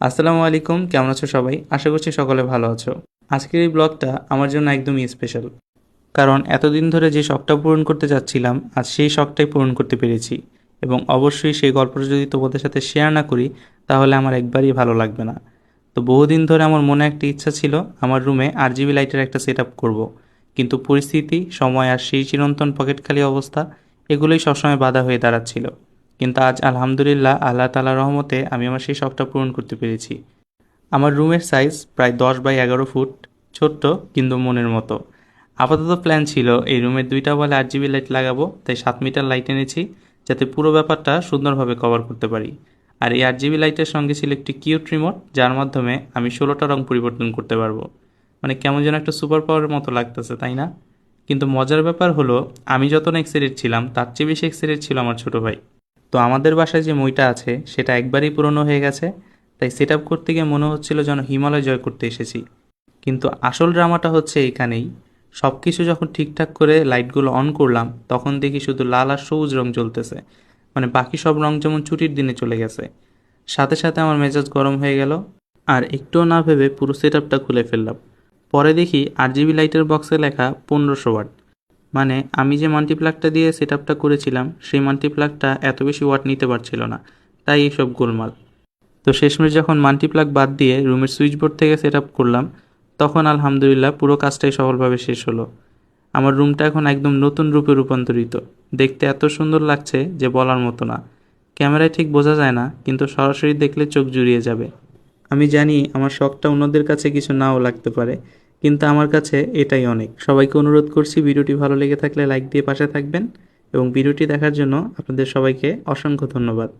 আসসালামু আলাইকুম, কেমন আছো সবাই? আশা করছি সকলে ভালো আছো। আজকের এই ব্লগটা আমার জন্য একদমই স্পেশাল কারণ এতদিন ধরে যে শখটা পূরণ করতে যাচ্ছিলাম আজ সেই শখটাই পূরণ করতে পেরেছি এবং অবশ্যই সেই গল্পটা যদি তোমাদের সাথে শেয়ার না করি, তাহলে আমার একবারই ভালো লাগবে না। তো বহুদিন ধরে আমার মনে একটা ইচ্ছা ছিল, আমার রুমে আর জিবি লাইটের একটা সেট আপ করব। কিন্তু পরিস্থিতি, সময় আর সেই চিরন্তন পকেটখালি অবস্থা, এগুলোই সবসময় বাধা হয়ে দাঁড়াচ্ছিল। কিন্তু আজ আলহামদুলিল্লাহ আল্লাহ তালা রহমতে আমি আমার সেই শখটা পূরণ করতে পেরেছি। আমার রুমের সাইজ প্রায় দশ বাই এগারো ফুট, ছোট্ট কিন্তু মনের মতো। আপাতত প্ল্যান ছিল এই রুমের দুইটা বলে আট জিবি লাইট লাগাবো, তাই সাত মিটার লাইট এনেছি যাতে পুরো ব্যাপারটা সুন্দরভাবে কভার করতে পারি। আর এই আট জিবি লাইটের সঙ্গে ছিল একটি কিউট রিমোট, যার মাধ্যমে আমি ষোলোটা রং পরিবর্তন করতে পারব। মানে কেমন যেন একটা সুপার পাওয়ারের মতো লাগতেছে, তাই না? কিন্তু মজার ব্যাপার হলো, আমি যত না এক্সাইটেড ছিলাম, তার চেয়ে বেশি এক্সাইটেড ছিল আমার ছোটো ভাই। তো আমাদের বাসায় যে মইটা আছে, সেটা একবারই পুরনো হয়ে গেছে, তাই সেট করতে গিয়ে মনে হচ্ছিল যেন হিমালয় জয় করতে এসেছি। কিন্তু আসল ড্রামাটা হচ্ছে এইখানেই। সব কিছু যখন ঠিকঠাক করে লাইটগুলো অন করলাম, তখন দেখি শুধু লাল আর সবুজ রং জ্বলতেছে। মানে বাকি সব রং যেমন ছুটির দিনে চলে গেছে। সাথে সাথে আমার মেজাজ গরম হয়ে গেল, আর একটুও না ভেবে পুরো সেট খুলে ফেললাম। পরে দেখি আর জিবি লাইটের বক্সে লেখা পনেরোশো ওয়াট। মানে আমি যে মাল্টিপ্লাগটা দিয়ে সেট আপটা করেছিলাম, সেই মাল্টিপ্লাগটা এত বেশি ওয়াট নিতে পারছিল না। তাই এইসব গোলমাল। তো শেষমেশ যখন মাল্টিপ্লাগ বাদ দিয়ে রুমের সুইচ বোর্ড থেকে সেট আপ করলাম, তখন আলহামদুলিল্লাহ পুরো কাজটাই সফলভাবে শেষ হলো। আমার রুমটা এখন একদম নতুন রূপে রূপান্তরিত। দেখতে এত সুন্দর লাগছে যে বলার মতো না। ক্যামেরায় ঠিক বোঝা যায় না, কিন্তু সরাসরি দেখলে চোখ জুড়িয়ে যাবে। আমি জানি আমার শখটা অন্যদের কাছে কিছু নাও লাগতে পারে কিন্তু আমার কাছে এটাই অনেক। সবাইকে অনুরোধ করছি ভিডিওটি ভালো লেগে থাকলে লাইক দিয়ে পাশে থাকবেন এবং ভিডিওটি দেখার জন্য আপনাদের সবাইকে অসংখ্য ধন্যবাদ।